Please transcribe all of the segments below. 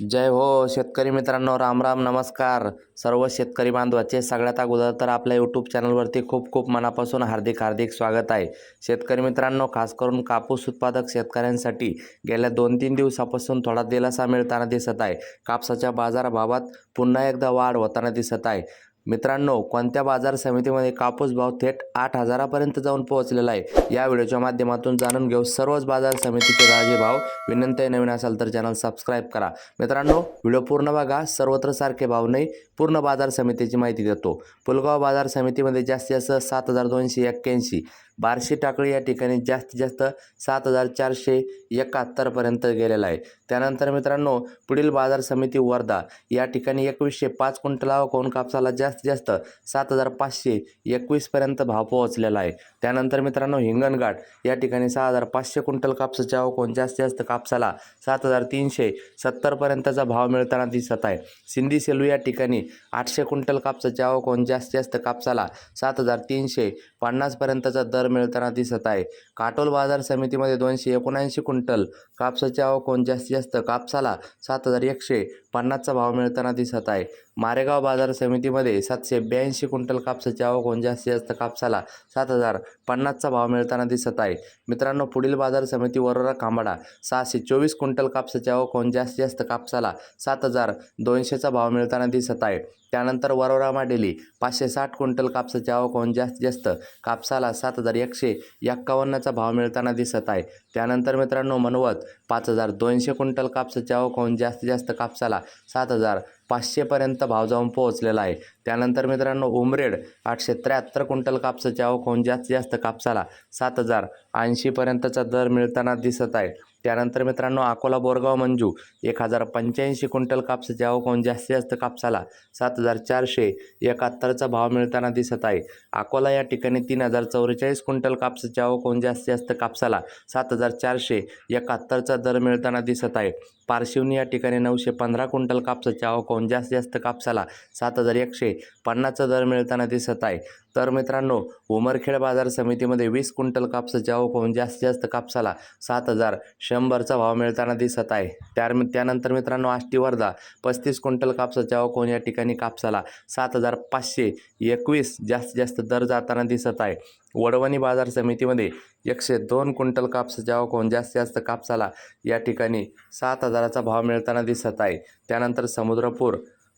जय हो शेतकरी मित्रांनो राम राम नमस्कार. सर्व शेतकरी बांधवाचे सगळ्यात अगोदर तर आपल्या यूट्यूब चॅनलवरती खूप खूप मनापासून हार्दिक हार्दिक स्वागत आहे. शेतकरी मित्रांनो खास करून कापूस उत्पादक शेतकऱ्यांसाठी गेल्या दोन तीन दिवसापासून थोडा दिलासा मिळताना दिसत आहे. कापसाच्या बाजारभावात पुन्हा एकदा वाढ होताना दिसत आहे. मित्रांनो कोणत्या बाजार समितीमध्ये कापूस भाव थेट आठ हजारापर्यंत जाऊन पोहोचलेला आहे? या व्हिडिओच्या माध्यमातून जाणून घेऊ. सर्वच बाजार समितीचे राजे भाव विनंती नवीन असाल तर चॅनल सबस्क्राईब करा. मित्रांनो व्हिडिओ पूर्ण बघा. सर्वत्र सारखे भाव नाही पूर्ण बाजार समितीची माहिती देतो. पुलगाव बाजार समितीमध्ये जास्तीत जास्त सात हजार दोनशे एक्क्याऐंशी बार्शी टाकळी या ठिकाणी जास्तीत जास्त सात हजार चारशे एकाहत्तरपर्यंत गेलेला आहे. त्यानंतर मित्रांनो पुढील बाजार समिती वर्धा या ठिकाणी एकवीसशे पाच क्विंटल क्विंटलावर कोण कापसाला जास्त जास्तीत जास्त सात हजार पाचशे एकवीसपर्यंत भाव पोहोचलेला आहे. त्यानंतर मित्रांनो हिंगणघाट या ठिकाणी सहा हजार पाचशे क्विंटल कापसाच्या कोण जास्तीत जास्त कापसाला सात हजार तीनशे सत्तरपर्यंतचा भाव मिळताना दिसत आहे. सिंधी सेलू या ठिकाणी आठशे क्विंटल कापसाच्या कोण जास्तीत जास्त कापसाला सात हजार तीनशे पन्नासपर्यंतचा दर मिळताना दिसत आहे. काटोल बाजार समितीमध्ये दोनशे एकोणऐंशी क्विंटल कापसाच्या कोण जास्तीत जास्त कापसाला सात हजार एकशे पन्नासचा भाव मिळताना दिसत आहे. मारेगाव बाजार समितीमध्ये सातशे ब्याऐंशी क्विंटल कापसाच्या कोण जास्तीत जास्त कापसाला सात हजार पन्नासचा भाव मिळताना दिसत आहे. मित्रांनो पुढील बाजार समिती वरोरा कांबाडा सहाशे चोवीस क्विंटल कापसाच्या कोण जास्तीत जास्त कापसाला सात हजार दोनशेचा भाव मिळताना दिसत आहे. त्यानंतर वरोरा माडेली पाचशे साठ क्विंटल कापसाची आवक होऊन जास्तीत जास्त कापसाला सात हजार एकशे एक्कावन्नचा भाव मिळताना दिसत आहे. त्यानंतर मित्रांनो मनवत पाच हजार दोनशे क्विंटल कापसाची आवक होऊन जास्तीत जास्त कापसाला सात हजार पाचशेपर्यंत भाव जाऊन पोहोचलेला आहे. त्यानंतर मित्रांनो उमरेड आठशे त्र्याहत्तर क्विंटल कापसाच्या कोण जास्तीत जास्त कापसाला सात हजार ऐंशीपर्यंतचा दर मिळताना दिसत आहे. त्यानंतर मित्रांनो अकोला बोरगाव मंजू एक हजार पंच्याऐंशी क्विंटल कापसाच्या कोण जास्तीत जास्त कापसाला सात हजार चारशे एकाहत्तरचा भाव मिळताना दिसत आहे. अकोला या ठिकाणी तीन हजार चौवेचाळीस क्विंटल कापसाच्या कोण जास्तीत जास्त कापसाला सात हजार चारशे एकाहत्तरचा दर मिळताना दिसत आहे. पारशिवनी या ठिकाणी नऊशे पंधरा क्विंटल कापसाच्या कोण जास्तीत जास्त कापसाला सात हजार एकशे पन्नासचा दर मिळताना दिसत आहे. तर मित्रांनो उमरखेड बाजार समितीमध्ये वीस क्विंटल कापसाच्या कोण जास्तीत जास्त कापसाला सात हजार शंभरचा भाव मिळताना दिसत आहे. त्या त्यानंतर मित्रांनो आष्टी वर्धा पस्तीस क्विंटल कापसाच्या कोण या ठिकाणी कापसाला सात हजार पाचशे एकवीस जास्तीत जास्त दर जाताना दिसत आहे. वडवणी बाजार समितीमध्ये एकशे दोन क्विंटल कापसाच्या कोण जास्तीत जास्त कापसाला या ठिकाणी सात हजाराचा भाव मिळताना दिसत आहे. त्यानंतर समुद्रपूर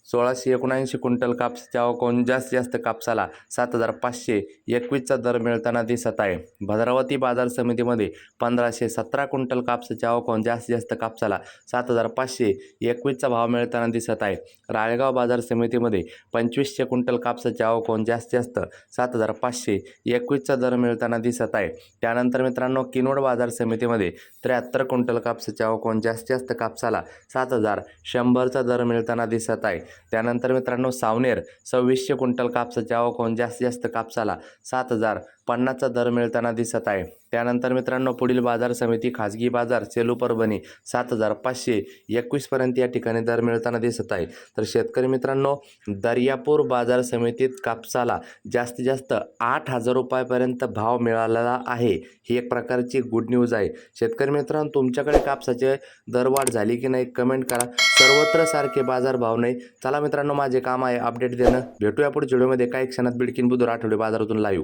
सोळाशे एकोणऐंशी क्विंटल कापसाच्या कोण जास्तीत जास्त कापसाला सात हजार पाचशे एकवीसचा दर मिळताना दिसत आहे. भद्रावती बाजार समितीमध्ये पंधराशे सतरा क्विंटल कापसाच्या कोण जास्तीत जास्त कापसाला सात हजार पाचशे एकवीसचा भाव मिळताना दिसत आहे. राळेगाव बाजार समितीमध्ये पंचवीसशे क्विंटल कापसाच्या कोण जास्तीत जास्त सात हजार पाचशे एकवीसचा दर मिळताना दिसत आहे. त्यानंतर मित्रांनो किनवड बाजार समितीमध्ये त्र्याहत्तर क्विंटल कापसाच्या कोण जास्तीत जास्त कापसाला सात हजार शंभरचा दर मिळताना दिसत आहे. त्यानंतर मित्रांनो सावनेर सव्वीसशे क्विंटल कापसाच्या होऊन जास्तीत जास्त कापसाला सात हजार पन्नासचा दर मिळताना दिसत आहे. त्यानंतर मित्रांनो पुढील बाजार समिती खाजगी बाजार सेलू परभणी सात हजार पाचशे एकवीसपर्यंत या ठिकाणी दर मिळताना दिसत आहे. तर शेतकरी मित्रांनो दर्यापूर बाजार समितीत कापसाला जास्तीत जास्त आठ हजार रुपयापर्यंत भाव मिळालेला आहे. ही एक प्रकारची गुड न्यूज आहे. शेतकरी मित्रांनो तुमच्याकडे कापसाचे दरवाढ झाली की नाही कमेंट करा. सर्वत्र सारखे बाजार भाव नाही. चला मित्रांनो माझे काम आहे अपडेट देणं. भेटूया पुढच्या व्हिडिओमध्ये काही क्षणात बिडकिन बुधवार आठवडे बाजारातून लाईव्ह